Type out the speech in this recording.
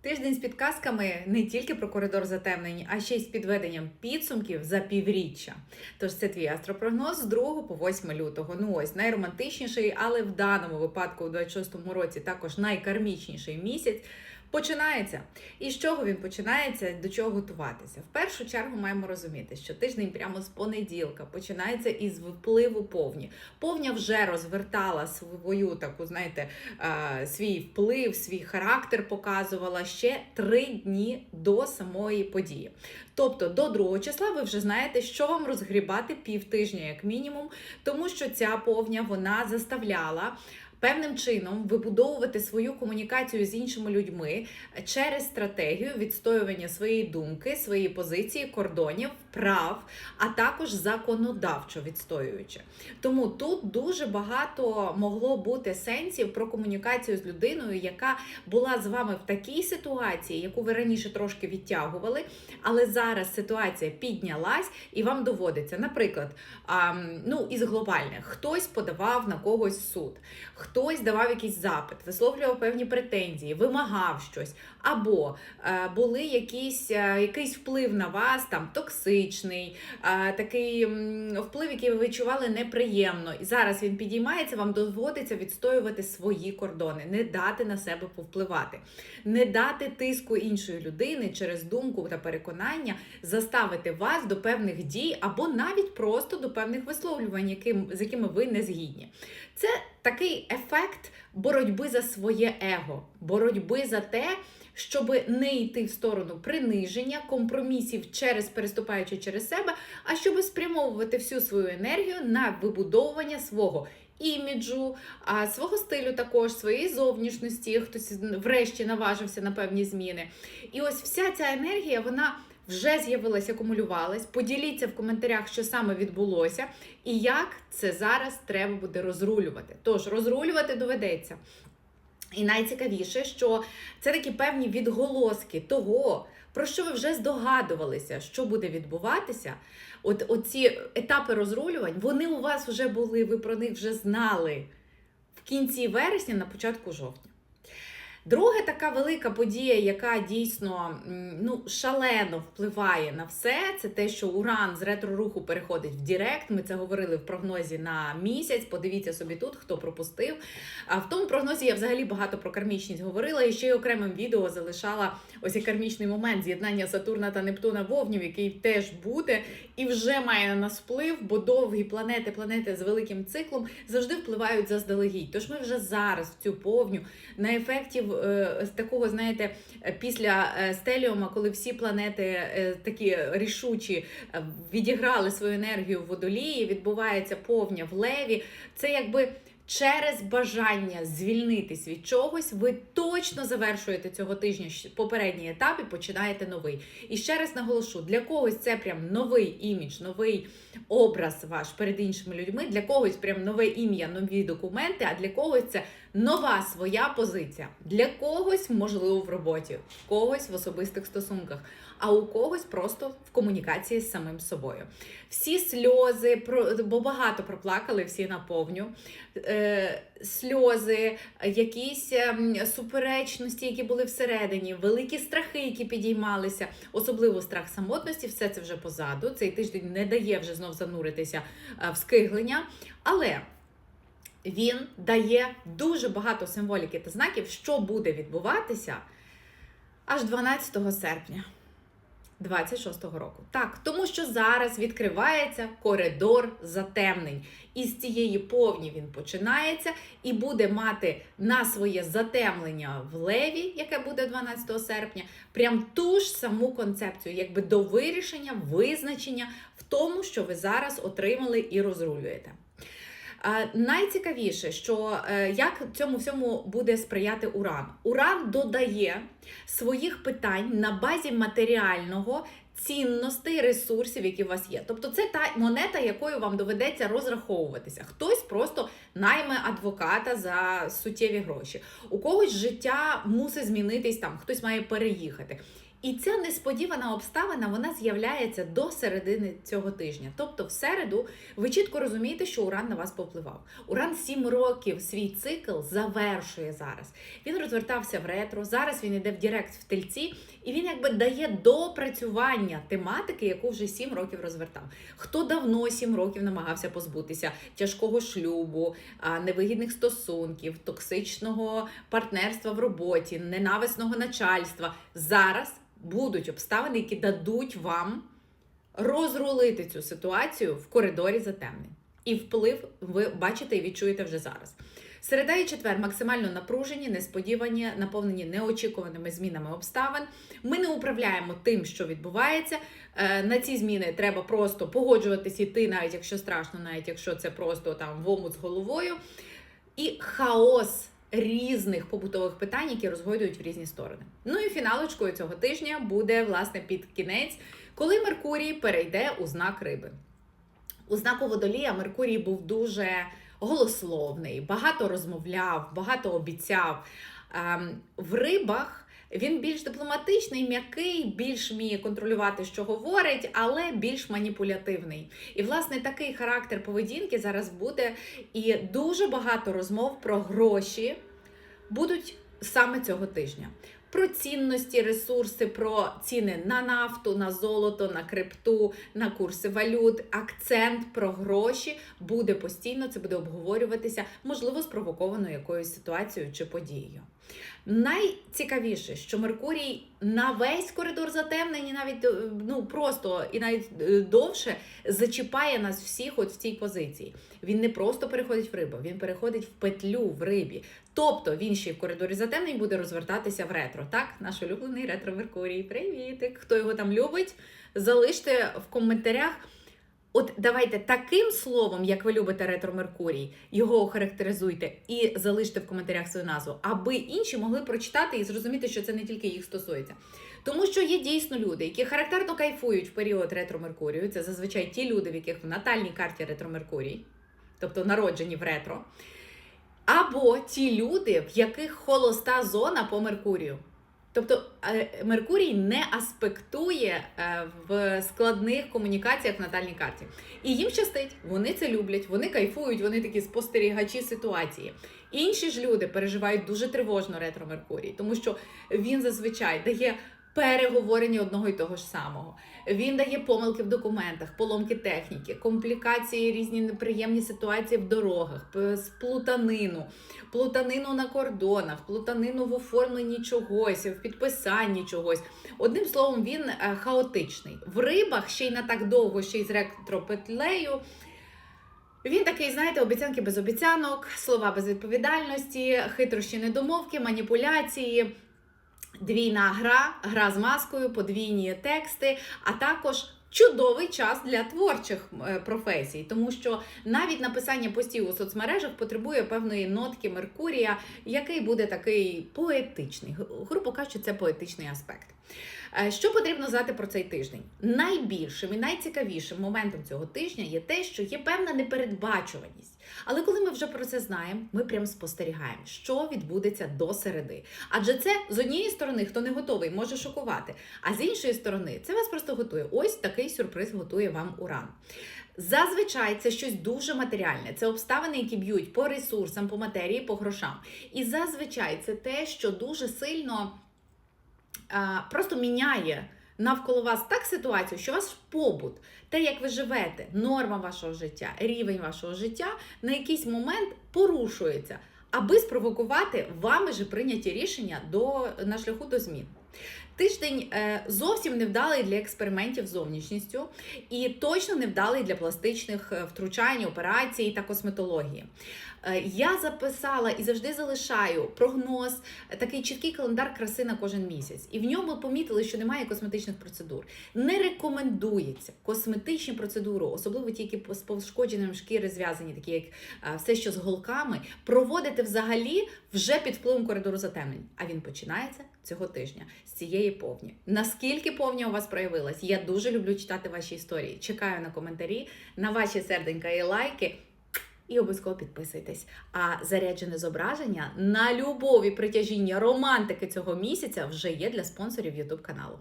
Тиждень з підказками не тільки про коридор затемнень, а ще й з підведенням підсумків за півріччя. Тож це твій астропрогноз з 2 по 8 лютого. Ну ось найромантичніший, але в даному випадку у 26-му році також найкармічніший місяць. Починається. І з чого він починається, до чого готуватися? В першу чергу маємо розуміти, що тиждень прямо з понеділка починається із впливу повні. Повня вже розвертала свою таку, знаєте, е, свій вплив, свій характер показувала ще три дні до самої події. Тобто до 2 числа ви вже знаєте, що вам розгрібати півтижня, як мінімум, тому що ця повня вона заставляла. Певним чином вибудовувати свою комунікацію з іншими людьми через стратегію відстоювання своєї думки, своєї позиції, кордонів, прав, а також законодавчо відстоюючи. Тому тут дуже багато могло бути сенсів про комунікацію з людиною, яка була з вами в такій ситуації, яку ви раніше трошки відтягували, але зараз ситуація піднялась і вам доводиться, наприклад, ну із глобальних. Хтось подавав на когось суд хтось давав якийсь запит, висловлював певні претензії, вимагав щось, або е, були якісь, е, якийсь вплив на вас, там токсичний, е, такий вплив, який ви відчували неприємно. І зараз він підіймається, вам доводиться відстоювати свої кордони, не дати на себе повпливати, не дати тиску іншої людини через думку та переконання, заставити вас до певних дій, або навіть просто до певних висловлювань, яким, з якими ви не згідні. Це такий ефект боротьби за своє его, боротьби за те, щоб не йти в сторону приниження, компромісів через переступаючи через себе, а щоб спрямовувати всю свою енергію на вибудовування свого. Іміджу, свого стилю також, своєї зовнішності, хтось врешті наважився на певні зміни. І ось вся ця енергія, вона вже з'явилась, акумулювалась. Поділіться в коментарях, що саме відбулося, і як це зараз треба буде розрулювати. Тож розрулювати доведеться. І найцікавіше, що це такі певні відголоски того, про що ви вже здогадувалися, що буде відбуватися. От оці етапи розрулювань, вони у вас вже були, ви про них вже знали в кінці вересня, на початку жовтня. Друга така велика подія, яка дійсно ну, шалено впливає на все, це те, що Уран з ретро-руху переходить в Дірект. Ми це говорили в прогнозі на місяць. Подивіться собі тут, хто пропустив. А в тому прогнозі я взагалі багато про кармічність говорила і ще й окремим відео залишала ось і кармічний момент з'єднання Сатурна та Нептуна Вовнів, який теж буде і вже має на нас вплив, бо довгі планети, планети з великим циклом завжди впливають заздалегідь. Тож ми вже зараз в цю повню на ефекті Е, з такого, знаєте, після е, стеліума, коли всі планети е, такі рішучі відіграли свою енергію в водолії, відбувається повня в леві. Це якби. Через бажання звільнитись від чогось, ви точно завершуєте цього тижня попередній етап і починаєте новий. І ще раз наголошу: для когось це прям новий імідж, новий образ ваш перед іншими людьми, для когось прям нове ім'я, нові документи, а для когось це нова своя позиція. Для когось, можливо, в роботі, в когось в особистих стосунках, а у когось просто в комунікації з самим собою. Всі сльози, бо багато проплакали, всі наповню. Е, сльози, якісь ем, суперечності, які були всередині, великі страхи, які підіймалися, особливо страх самотності, все це вже позаду. Цей тиждень не дає вже знов зануритися е, в скиглення. Але він дає дуже багато символіки та знаків, що буде відбуватися аж 12 серпня. 26-го року. Так, тому що зараз відкривається коридор затемнень. І з цієї повні він починається і буде мати на своє затемлення в леві, яке буде 12 серпня, прям ту ж саму концепцію, якби до вирішення, визначення в тому, що ви зараз отримали і розрулюєте. Найцікавіше, що е, як цьому всьому буде сприяти Уран. Уран додає своїх питань на базі матеріального. Цінностей, ресурсів, які у вас є. Тобто це та монета, якою вам доведеться розраховуватися. Хтось просто найме адвоката за суттєві гроші. У когось життя мусить змінитись там, хтось має переїхати. І ця несподівана обставина вона з'являється до середини цього тижня. Тобто, в середу ви чітко розумієте, що Уран на вас повпливав. Уран 7 років свій цикл завершує зараз. Він розвертався в ретро. Зараз він йде в Дірект в тельці, і він якби дає допрацювання тематики, яку вже 7 років розвертав. Хто давно 7 років намагався позбутися тяжкого шлюбу, невигідних стосунків, токсичного партнерства в роботі, ненависного начальства. Зараз будуть обставини, які дадуть вам розрулити цю ситуацію в коридорі затемнень. І вплив ви бачите і відчуєте вже зараз. Середа і четвер максимально напружені, несподівані, наповнені неочікуваними змінами обставин. Ми не управляємо тим, що відбувається. Е, На ці зміни треба просто погоджуватись іти, навіть якщо страшно, навіть якщо це просто там в омут з головою. І хаос різних побутових питань, які розгойдують в різні сторони. Ну і фіналочкою цього тижня буде власне під кінець, коли Меркурій перейде у знак риби. У знаку водолія Меркурій був дуже голословний, багато розмовляв, багато обіцяв. Ем, В рибах він більш дипломатичний, м'який, більш вміє контролювати, що говорить, але більш маніпулятивний. І, власне, такий характер поведінки зараз буде. І дуже багато розмов про гроші будуть саме цього тижня. Про цінності, ресурси, про ціни на нафту, на золото, на крипту, на курси валют. Акцент про гроші буде постійно. Це буде обговорюватися, можливо, спровоковано якоюсь ситуацією чи подією. Найцікавіше, що Меркурій на весь коридор затемнень, і навіть е, ну просто і навіть е, довше зачіпає нас всіх от в цій позиції. Він не просто переходить в рибу, він переходить в петлю в рибі. Тобто він ще в коридорі затемнень буде розвертатися в ретро. Так, наш улюблений ретро Меркурій. Привітик! Хто його там любить? Залиште в коментарях. От давайте таким словом, як ви любите ретро Меркурій, його охарактеризуйте і залиште в коментарях свою назву, аби інші могли прочитати і зрозуміти, що це не тільки їх стосується. Тому що є дійсно люди, які характерно кайфують в період ретро Меркурію. Це зазвичай ті люди, в яких в натальній карті ретро Меркурій, тобто народжені в ретро. Або ті люди, в яких холоста зона по Меркурію. Тобто е, Меркурій не аспектує е, в складних комунікаціях в натальній карті. І їм щастить, вони це люблять, вони кайфують, вони такі спостерігачі ситуації. Інші ж люди переживають дуже тривожно ретро Меркурій, тому що він зазвичай дає переговорення одного і того ж самого. Він дає помилки в документах, поломки техніки, комплікації, різні неприємні ситуації в дорогах, п- сплутанину, плутанину на кордонах, плутанину в оформленні чогось, в підписанні чогось. Одним словом, він е, хаотичний. В рибах ще й на так довго, ще й з ретропетлею. Він такий, знаєте, обіцянки без обіцянок, слова без відповідальності, хитрощі недомовки, маніпуляції. Двійна гра, гра з маскою, подвійні тексти, а також чудовий час для творчих е, професій, тому що навіть написання постів у соцмережах потребує певної нотки Меркурія, який буде такий поетичний. Грубо кажучи, це поетичний аспект. Е, Що потрібно знати про цей тиждень? Найбільшим і найцікавішим моментом цього тижня є те, що є певна непередбачуваність. Але коли ми вже про це знаємо, ми прям спостерігаємо, що відбудеться до середи. Адже це з однієї сторони, хто не готовий, може шокувати. А з іншої сторони, це вас просто готує. Ось такий сюрприз готує вам уран. Зазвичай це щось дуже матеріальне. Це обставини, які б'ють по ресурсам, по матерії, по грошам. І зазвичай це те, що дуже сильно а, просто міняє навколо вас так ситуацію, що ваш побут, те, як ви живете, норма вашого життя, рівень вашого життя на якийсь момент порушується, аби спровокувати вами же прийняті рішення до, на шляху до змін. Тиждень е, зовсім невдалий для експериментів з зовнішністю і точно невдалий для пластичних е, втручань, операцій та косметології. Е, Я записала і завжди залишаю прогноз, такий чіткий календар краси на кожен місяць. І в ньому помітили, що немає косметичних процедур. Не рекомендується косметичні процедури, особливо ті, які з пошкодженням шкіри зв'язані, такі як все, що з голками, проводити взагалі вже під впливом коридору затемнень. А він починається цього тижня з цієї цієї повні. Наскільки повні у вас проявилась? Я дуже люблю читати ваші історії. Чекаю на коментарі, на ваші серденька і лайки. І обов'язково підписуйтесь. А заряджене зображення на любові, притяжіння, романтики цього місяця вже є для спонсорів Ютуб каналу.